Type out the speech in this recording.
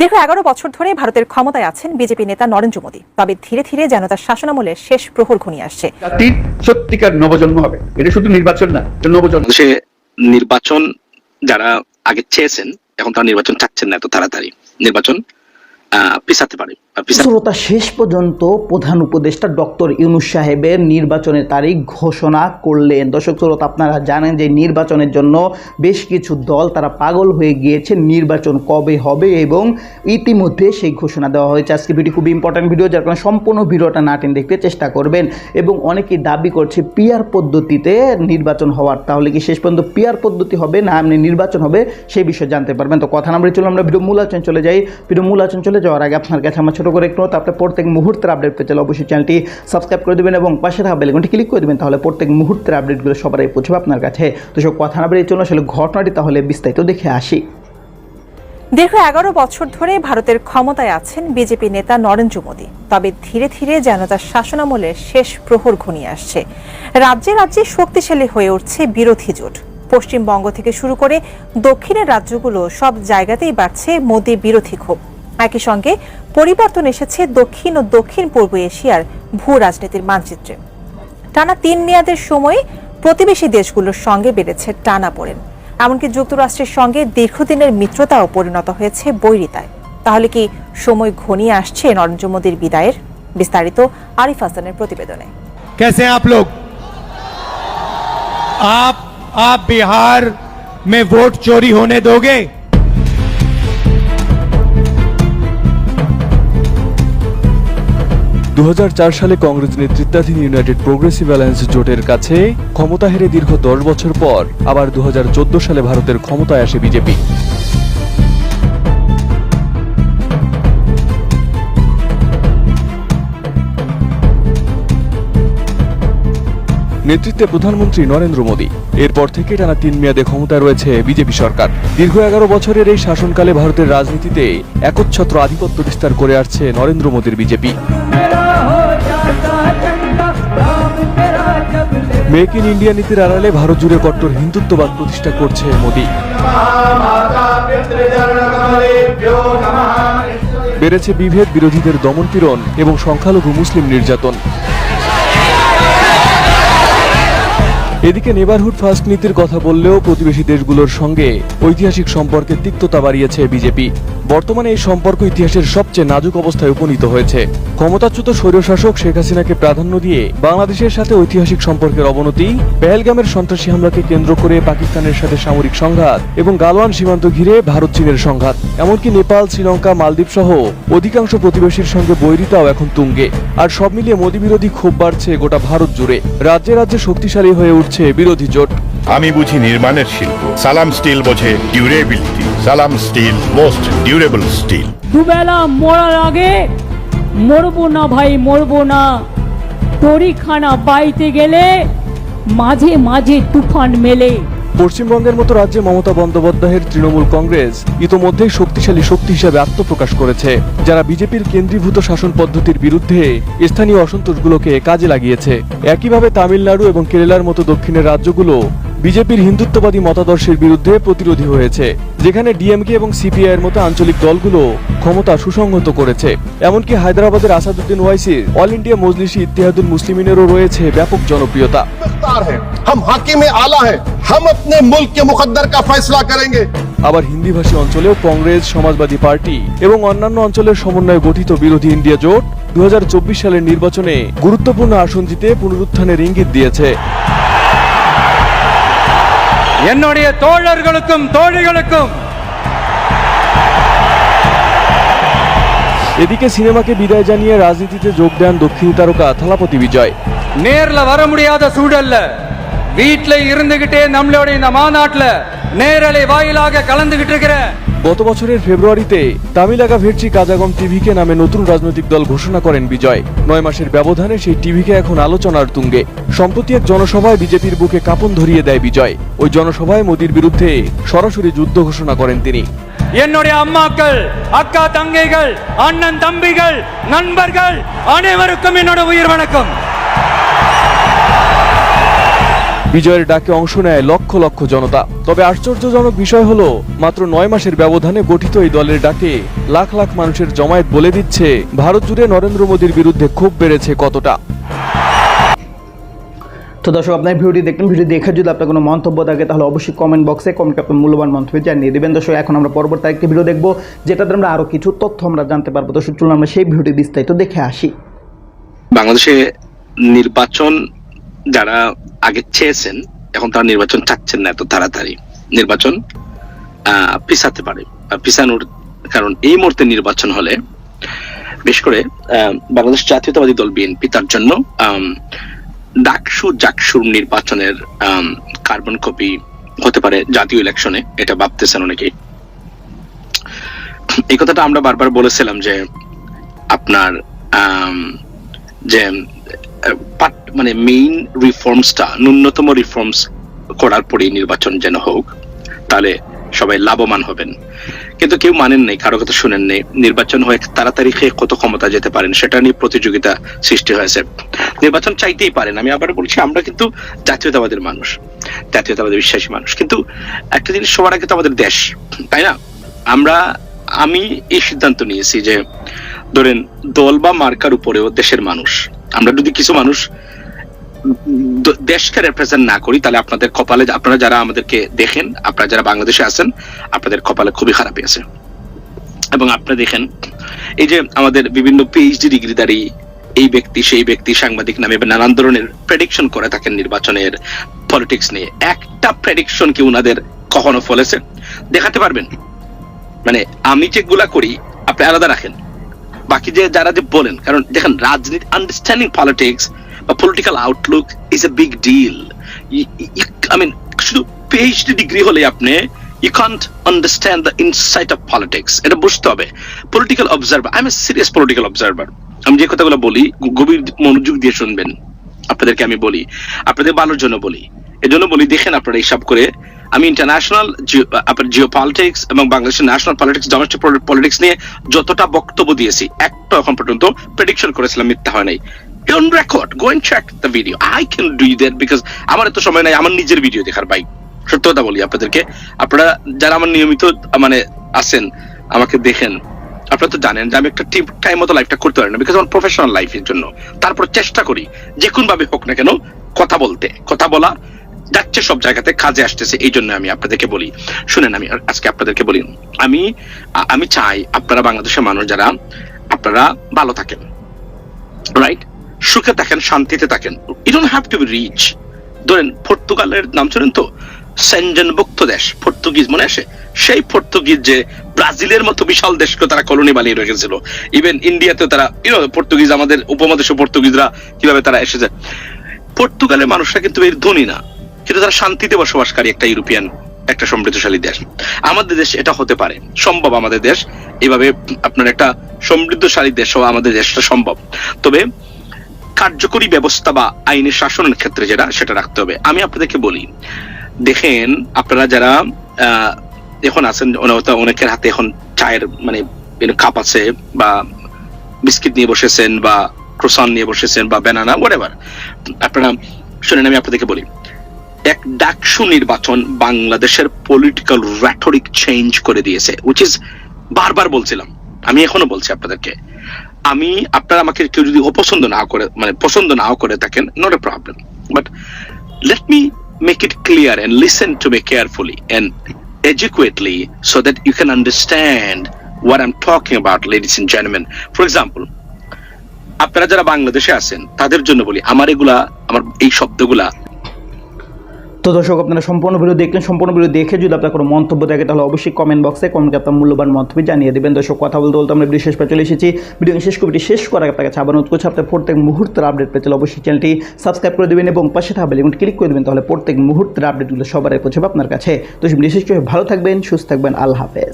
দীর্ঘ এগারো বছর ধরে ভারতের ক্ষমতায় আছেন বিজেপি নেতা নরেন্দ্র মোদী। তবে ধীরে ধীরে যেন তার শাসনামলের শেষ প্রহর ঘনিয়ে আসছে। জাতির সত্যিকার নবজন্ম হবে। এটা শুধু নির্বাচন না নবজন্ম। সে নির্বাচন যারা আগে চেয়েছেন এখন তারা নির্বাচন চাচ্ছেন না এত তাড়াতাড়ি। নির্বাচন পিছাতে পারে শ্রোতা শেষ পর্যন্ত প্রধান উপদেষ্টা ডক্টর ইউনুস সাহেবের নির্বাচনের তারিখ ঘোষণা করলেন। দর্শক শ্রোতা, আপনারা জানেন যে নির্বাচনের জন্য বেশ কিছু দল তারা পাগল হয়ে গিয়েছে, নির্বাচন কবে হবে এবং ইতিমধ্যে সেই ঘোষণা দেওয়া হয়েছে। আজকে ভিডিও খুব ইম্পর্ট্যান্ট ভিডিও যার কারণে সম্পূর্ণ ভিডিওটা না টেনে দেখতে চেষ্টা করবেন এবং অনেকেই দাবি করছে পিয়ার পদ্ধতিতে নির্বাচন হওয়ার। তাহলে কি শেষ পর্যন্ত পিয়ার পদ্ধতি হবে না এমনি নির্বাচন হবে সেই বিষয়ে জানতে পারবেন। তো কথা নাম্বারে চলে আমরা ভিডিও মূল আলোচনা চলে যাই। ভিডিও মূল আলোচনা চলে যাওয়ার আগে আপনার কাছে আমার ছোটো করে একটু নোট, আপনি প্রত্যেক মুহূর্তের আপডেট পেতে চাইলে অবশ্যই চ্যানেলটি সাবস্ক্রাইব করে দেবেন এবং পাশে থাকা বেলকনটি ক্লিক করে দেবেন তাহলে প্রত্যেক মুহূর্তের আপডেটগুলো সবারই পৌঁছবে আপনার কাছে। তো সব কথা না বেরিয়ে চলুন আসলে ঘটনাটি তাহলে বিস্তারিত দেখে আসি। দীর্ঘ এগারো বছর ধরে ভারতের ক্ষমতায় আছেন বিজেপি নেতা নরেন্দ্র মোদী। তবে ধীরে ধীরে যেন তার শাসনামলের শেষ প্রহর ঘনিয়ে আসছে। রাজ্যে রাজ্যে শক্তিশালী হয়ে উঠছে বিরোধী জোট। পশ্চিমবঙ্গ থেকে শুরু করে দক্ষিণের রাজ্যগুলো সব জায়গাতেই বাড়ছে মোদী বিরোধী ক্ষোভ। একই সঙ্গে পরিবর্তন এসেছে দক্ষিণ ও দক্ষিণ পূর্ব এশিয়ার ভূ রাজনীতির মানচিত্রে টানা তিন মেয়াদের সময়ে প্রতিবেশী দেশগুলোর সঙ্গে বেড়েছে টানা পড়েন এমনকি যুক্তরাষ্ট্রের সঙ্গে দীর্ঘদিনের মিত্রতাও পরিণত হয়েছে বৈরিতায় তাহলে কি সময় ঘনিয়ে আসছে নরেন্দ্র মোদীর বিদায়ের বিস্তারিত আরিফ হাসানের প্রতিবেদনে कैसे हैं आप लोग आप आप बिहार में वोट चोरी होने दोगे দু হাজার চার সালে কংগ্রেস নেতৃত্বাধীন ইউনাইটেড প্রোগ্রেসিভ অ্যালায়েন্স জোটের কাছে ক্ষমতা হেরে দীর্ঘ দশ বছর পর আবার দু হাজার চোদ্দ সালে ভারতের ক্ষমতায় আসে বিজেপি। নেতৃত্বে প্রধানমন্ত্রী নরেন্দ্র মোদী। এরপর থেকে টানা তিন মেয়াদে ক্ষমতায় রয়েছে বিজেপি সরকার। দীর্ঘ এগারো বছরের এই শাসনকালে ভারতের রাজনীতিতে একচ্ছত্র আধিপত্য বিস্তার করে আসছে নরেন্দ্র মোদীর বিজেপি। মেক ইন ইন্ডিয়া নীতির আড়ালে ভারত জুড়ে কট্টর হিন্দুত্ববাদ প্রতিষ্ঠা করছে মোদি। বেড়েছে বিভেদ বিরোধীদের দমনপীড়ন এবং সংখ্যালঘু মুসলিম নির্যাতন। এদিকে নেবারহুড ফার্স্ট নীতির কথা বললেও প্রতিবেশী দেশগুলোর সঙ্গে ঐতিহাসিক সম্পর্কে তিক্ততা বাড়িয়েছে বিজেপি। বর্তমানে এই সম্পর্ক ইতিহাসের সবচেয়ে নাজুক অবস্থায় উপনীত হয়েছে। ক্ষমতাচ্যুত স্বৈরশাসক শেখ হাসিনাকে প্রাধান্য দিয়ে বাংলাদেশের সাথে ঐতিহাসিক সম্পর্কের অবনতি, পেহেলগামের সন্ত্রাসী হামলাকে কেন্দ্র করে পাকিস্তানের সাথে সামরিক সংঘাত এবং গালওয়ান সীমান্ত ঘিরে ভারত চীনের সংঘাত, এমনকি নেপাল, শ্রীলঙ্কা, মালদ্বীপ সহ অধিকাংশ প্রতিবেশীর সঙ্গে বৈরিতাও এখন তুঙ্গে। আর সব মিলিয়ে মোদী বিরোধী ক্ষোভ বাড়ছে গোটা ভারত জুড়ে। রাজ্যে রাজ্যে শক্তিশালী হয়ে উঠছে বিরোধী জোট। আমি বুঝি নির্মাণের শিল্প। সালাম স্টিল বোঝে ডিউরেবিলিটি সালাম স্টিল মোস্ট ডিউরেবল স্টিল দুবেলা মরার আগে মরবো না ভাই মরবো না। তরিখানা বাইতে গেলে মাঝে মাঝে তুফান মেলে। পশ্চিমবঙ্গের মতো রাজ্যে মমতা বন্দ্যোপাধ্যায়ের তৃণমূল কংগ্রেস ইতোমধ্যেই শক্তিশালী শক্তি হিসাবে আত্মপ্রকাশ করেছে, যারা বিজেপির কেন্দ্রীভূত শাসন পদ্ধতির বিরুদ্ধে স্থানীয় অসন্তোষগুলোকে কাজে লাগিয়েছে। একইভাবে তামিলনাড়ু এবং কেরালার মতো দক্ষিণের রাজ্যগুলো বিজেপির হিন্দুত্ববাদী মতাদর্শের বিরুদ্ধে প্রতিরোধী হয়েছে যেখানে ডিএমকে এবং সিপিআই এর মতো আঞ্চলিক দলগুলো ক্ষমতা সুসংহত করেছে এমনকি হায়দ্রাবাদের আসাদুদ্দিন ওয়াইসির অল ইন্ডিয়া মজলিসি ইত্তেহাদুল মুসলিমিনেরও রয়েছে ব্যাপক জনপ্রিয়তা मुख्तार है हम हाकिम आला है हम अपने मुल्क के मुकद्दर का फैसला करेंगे আবার হিন্দিভাষী অঞ্চলেও কংগ্রেস সমাজবাদী পার্টি এবং অন্যান্য অঞ্চলের সমন্বয়ে গঠিত বিরোধী ইন্ডিয়া জোট দু সালের নির্বাচনে গুরুত্বপূর্ণ আসন জিতে পুনরুত্থানের ইঙ্গিত দিয়েছে என்னுடைய தோழர்களுக்கும் தோழிகளுக்கும் এদিকে সিনেমাকে বিদায় জানিয়ে রাজনীতিতে যোগ দেন দক্ষিণী তারকা থালাপতি বিজয় நேர்ல வர முடியாத சூழல்ல வீட்ல இருந்துகிட்டே நம்மளோட இந்த மாநாட்டுல நேரலை வாயிலாக கலந்துகிட்டு இருக்கிற গত বছরের ফেব্রুয়ারিতে তামিলাগা ভেটচি কাজাগম টিভিকে নামে নতুন রাজনৈতিক দল ঘোষণা করেন বিজয় নয় মাসের ব্যবধানে সেই টিভিকে এখন আলোচনার তুঙ্গে সম্প্রতি এক জনসভায় বিজেপির বুকে কাপন ধরিয়ে দেয় বিজয় ওই জনসভায় মোদীর বিরুদ্ধে সরাসরি যুদ্ধ ঘোষণা করেন তিনি என்னுடைய அம்மாக்கள் அக்கா தங்கைகள் அண்ணன் தம்பிகள் நண்பர்கள் அனைவருக்கும் என்னோட உயிர் வணக்கம் বিজয়ের ডাকে অংশ নেয় লক্ষ লক্ষ জনতা। তবে আশ্চর্যজনক বিষয় হলো মাত্র নয় মাসের ব্যবধানে গঠিত এই দলের ডাকে লাখ লাখ মানুষের জমায়েত বলে দিচ্ছে ভারত জুড়ে নরেন্দ্র মোদীর বিরুদ্ধে ক্ষোভ বেড়েছে কতটা। তো দর্শক আপনার ভিডিওটি দেখলেন ভিডিও দেখে যদি আপনার কোনো মন্তব্য থাকে তাহলে অবশ্যই কমেন্ট বক্সে কমেন্ট আপনার মূল্যবান মন্তব্য জানিয়ে দেবেন। দর্শক এখন আমরা পরবর্তী একটি ভিডিও দেখব যেটাতে আমরা আরও কিছু তথ্য আমরা জানতে পারব। দর্শক চলুন আমরা সেই ভিডিওটি বিস্তারিত দেখে আসি। বাংলাদেশে নির্বাচন যারা আগে চেয়েছেন, এখন তারা নির্বাচন চাচ্ছেন না এত তাড়াতাড়ি। নির্বাচন পিছাতে পারে পিছানোর কারণ এই মুহূর্তে নির্বাচন হলে বিশেষ করে বাংলাদেশ জাতীয়তাবাদী দল বিএনপি, তার জন্য ডাকসু জাকসুর নির্বাচনের কার্বন কপি হতে পারে জাতীয় ইলেকশনে, এটা ভাবতেছেন অনেকেই। এই কথাটা আমরা বারবার বলেছিলাম যে আপনার যে মানে মেইন রিফর্মসটা ন্যূনতম রিফর্মস করার পরেই নির্বাচন যেন হোক, তাহলে সবাই লাভবান হবেন। কিন্তু কেউ মানেন নেই, কারও কথা শুনেন নেই, নির্বাচন হয়ে তাড়াতাড়ি খেয়ে কত ক্ষমতা যেতে পারেন, সেটা নিয়ে প্রতিযোগিতা সৃষ্টি হয়েছে। নির্বাচন চাইতেই পারেন, আমি আবার বলছি, আমরা কিন্তু জাতীয়তাবাদের মানুষ জাতীয়তাবাদের বিশ্বাসী মানুষ। কিন্তু একটা জিনিস সবার আগে তো আমাদের দেশ, তাই না? আমরা, আমি এই সিদ্ধান্ত নিয়েছি যে ধরেন, দল বা মার্কার উপরেও দেশের মানুষ। আমরা যদি কিছু মানুষ দেশকে রেপ্রেজেন্ট না করি, তাহলে আপনাদের কপালে, আপনারা যারা আমাদেরকে দেখেন, আপনারা যারা বাংলাদেশে আছেন, আপনাদের কপালে খুবই খারাপ আছে। এবং আপনারা দেখেন, এই যে আমাদের বিভিন্ন পিএইচডি ডিগ্রিধারী, এই ব্যক্তি, সেই ব্যক্তি সাংবাদিক নামে নানান ধরনের প্রেডিকশন করে থাকেন নির্বাচনের পলিটিক্স নিয়ে। একটা প্রেডিকশন কি উনাদের কখনো ফলেছে? দেখাতে পারবেন? মানে আমি যেগুলা করি, আপনি আলাদা রাখেন। বাকি যে যারা যে বলেন, কারণ দেখেন, রাজনীতি আন্ডারস্ট্যান্ডিং পলিটিক্স বা political outlook is a big deal I mean শুধু পিএইচডি ডিগ্রি হলে আপনি you can't understand the insight of politics এটা বুঝতে হবে। Political observer I am a serious political observer আমি যে কথাগুলো বলি গভীর মনোযোগ দিয়ে শুনবেন। আপনাদেরকে আমি বলি, আপনাদের ভালোর জন্য বলি। এজন্য বলি, দেখেন আপনারা হিসাব করে আমি ইন্টারন্যাশনাল আপনার জিও পলিটিক্স এবং বাংলাদেশের ন্যাশনাল পলিটিক্স ডোমেস্টিক পলিটিক্স নিয়ে যতটা বক্তব্য দিয়েছি, একটা এখন পর্যন্ত প্রেডিকশন করেছিলাম, মিথ্যা হয় নাই। Record go and check the video I can do that because আমার এত সময় নাই, আমার নিজের ভিডিও দেখার সত্য কথা বলি আপনাদেরকে। আপনারা যারা আমার নিয়মিত মানে আছেন, আমাকে দেখেন, আপনারা তো জানেন যে আমি একটা টাইম মতো লাইফটা করতে পারি না বিকজ আমার প্রফেশনাল লাইফের জন্য। তারপর চেষ্টা করি যে কোন ভাবে হোক না কেন, কথা বলতে। কথা বলা যাচ্ছে, সব জায়গাতে কাজে আসতেছে, এই জন্য আমি আপনাদেরকে বলি। শুনেন, আমি আজকে আপনাদেরকে বলি, আমি আমি চাই আপনারা বাংলাদেশের মানুষ যারা, আপনারা ভালো থাকেন রাইট সুখে থাকেন, শান্তিতে থাকেন। You don't have to be rich ধরেন, পর্তুগালের নাম শুনেন তো, সেনজেনভুক্ত দেশ, পর্তুগিজ, মনে আসে সেই পর্তুগিজ যে ব্রাজিলের মতো বিশাল দেশকে তারা কলোনি বানিয়ে রেখেছিল। ইভেন ইন্ডিয়াতেও তারা ইউনো পর্তুগিজ আমাদের উপমহাদেশ পর্তুগিজরা কীভাবে তারা এসেছে? পর্তুগালের মানুষরা কিন্তু এর ধনী না। কিন্তু তারা শান্তিতে বসবাসকারী একটা ইউরোপিয়ান, একটা সমৃদ্ধশালী দেশ। আমাদের দেশ এটা হতে পারে। সম্ভব আমাদের দেশ। এভাবে আপনার একটা সমৃদ্ধশালী দেশ আমাদের দেশটা সম্ভব। তবে কার্যকরী ব্যবস্থা বা আইনের শাসনের ক্ষেত্রে যেটা, সেটা রাখতে হবে। আমি আপনাদেরকে বলি, দেখেন আপনারা যারা এখন আছেন অনেকের হাতে এখন চায়ের মানে কাপ আছে বা বিস্কিট নিয়ে বসেছেন বা ক্রোসান নিয়ে বসেছেন বা ব্যানানা হোয়াটএভার আপনারা, শুনেন, আমি আপনাদেরকে বলি এক ডাকসু নির্বাচন বাংলাদেশের পলিটিক্যাল র্যাটরিক চেঞ্জ করে দিয়েছে উইচ ইজ বারবার বলছিলাম আমি এখনও বলছি আপনাদেরকে আমি আপনারা আমাকে কেউ যদি অপছন্দ না করে মানে পছন্দ নাও করে থাকেন not a problem but let me make it clear and listen to me carefully and adequately so that you can understand what I'm talking about, ladies and gentlemen. For example, আপনারা যারা বাংলাদেশে আছেন তাদের জন্য বলি আমার এগুলা আমার এই শব্দগুলা তো দর্শক, আপনারা সম্পূর্ণ ভিডিও দেখলেন, সম্পূর্ণ ভিডিও দেখে যদি আপনার কোনো মন্তব্য থাকে, তাহলে অবশ্যই কমেন্ট বক্সে কমেন্টে আপনার মূল্যবান মন্তব্য জানিয়ে দেবেন। দর্শক, কথা বলতে বলতে আমরা ভিডিও শেষ পেয়ে চলে এসেছি। ভিডিও শেষ কবিটি শেষ করার আপনার কাছে আবার অনুরোধ করছি, আপনার প্রত্যেক মুহূর্তের আপডেট পেতে চলে অবশ্যই চ্যানেলটি সাবস্ক্রাইব করে দেবেন এবং পাশে থাকা এবং ক্লিক করে দেবেন, তাহলে প্রত্যেক মুহূর্তের আপডেটগুলো সবার পৌঁছাবে আপনার কাছে। তো ভিডিও শেষ করে ভালো থাকবেন, সুস্থ থাকবেন, আল্লাহ হাফেজ।